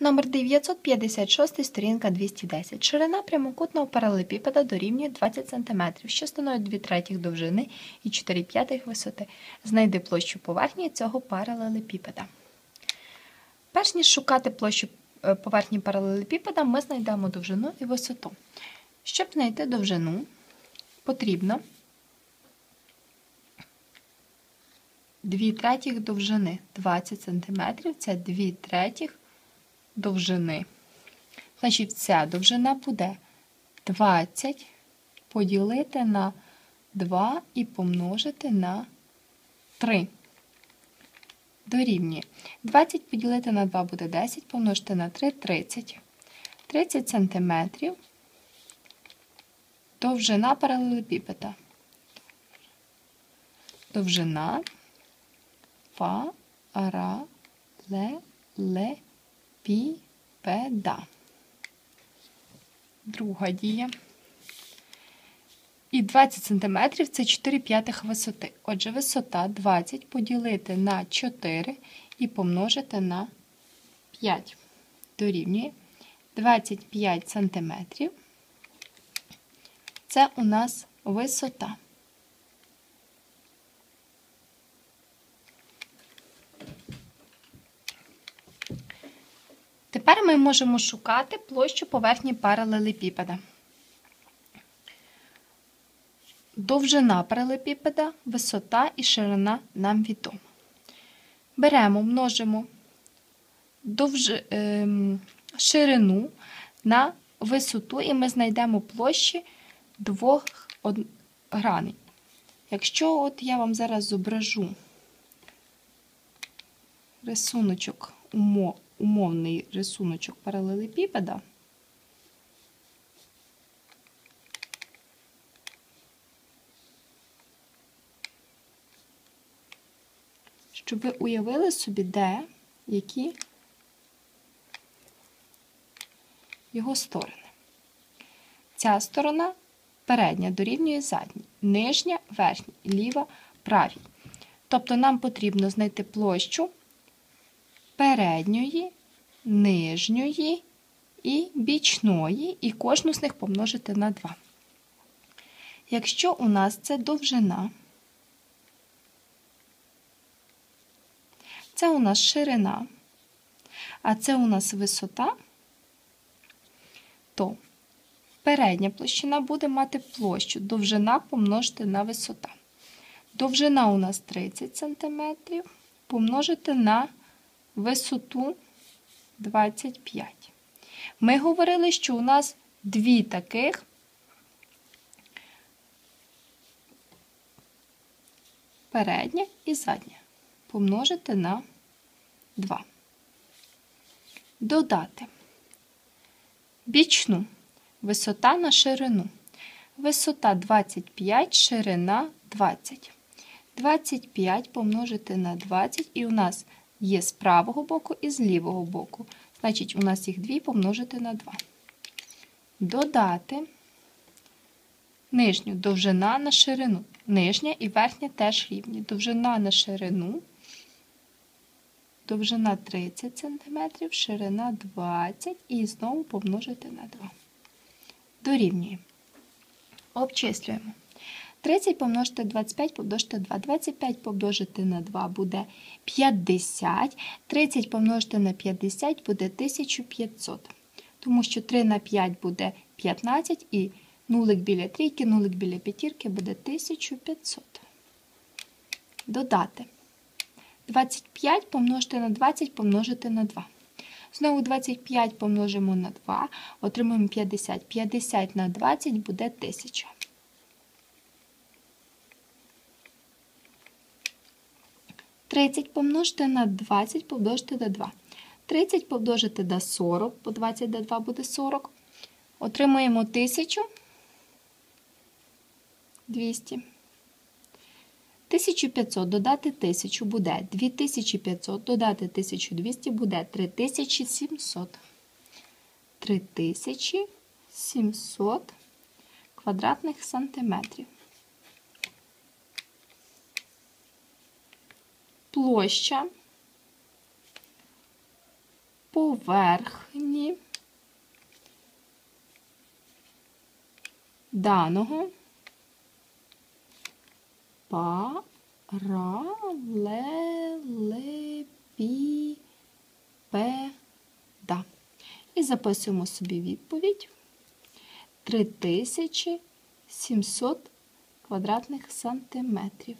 Номер 956, сторінка 210. Ширина прямокутного паралелепіпеда дорівнює 20 см, що становить 2 третіх довжини і 4 п'ятих висоти. Знайди площу поверхні цього паралелепіпеда. Перш ніж шукати площу е, поверхні паралелепіпеда, ми знайдемо довжину і висоту. Щоб знайти довжину, потрібно 2 третіх довжини 20 см це 2 третіх довжини. Значить, ця довжина буде 20 поділити на 2 і помножити на 3. Дорівнює. 20 поділити на 2 буде 10, помножити на 3 30. 30 см довжина паралелепіпеда. Довжина паралелепіпеда. Друга дія. І 20 см це 4 п'ятих висоти. Отже, висота 20 поділити на 4 і помножити на 5. Дорівнює 25 см. Це у нас висота. Тепер ми можемо шукати площу поверхні паралелепіпеда. Довжина паралелепіпеда, висота і ширина нам відомо. Беремо, множимо довж... е... ширину на висоту, і ми знайдемо площі двох граней. Якщо от я вам зараз зображу рисуночок, умовний рисуночок паралелепіпеда, щоб ви уявили собі, де які його сторони. Ця сторона передня дорівнює задній, нижня, верхня, ліва, правій. Тобто нам потрібно знайти площу передньої, нижньої і бічної, і кожну з них помножити на 2. Якщо у нас це довжина, це у нас ширина, а це у нас висота, то передня площина буде мати площу довжина помножити на висота. Довжина у нас 30 см, помножити на висоту 25. Ми говорили, що у нас дві таких передня і задня. Помножити на 2. Додати бічну висота на ширину. Висота 25, ширина 20. 25 помножити на 20, і у нас є з правого боку і з лівого боку. Значить, у нас їх 2 помножити на 2. Додати нижню довжина на ширину. Нижня і верхня теж рівні. Довжина на ширину. Довжина 30 см, ширина 20 і знову помножити на 2. Дорівнює. Обчислюємо. 30 помножити 25 помножити 2. 25 помножити на 2 буде 50. 30 помножити на 50 буде 1500. Тому що 3 на 5 буде 15 і нулик біля трійки, нулик біля п'ятірки буде 1500. Додати. 25 помножити на 20 помножити на 2. Знову 25 помножимо на 2, отримаємо 50. 50 на 20 буде 1000. Тридцять помножити на 20 помножити на 2. 30 помножити на 40, по 20 до 2 буде 40. Отримуємо 1000 200. 1500 додати 1000 буде 2500, додати 1200 буде 3700. 3700 квадратних сантиметрів. Площа поверхні даного паралелепіпеда. І записуємо собі відповідь 3700 квадратних сантиметрів.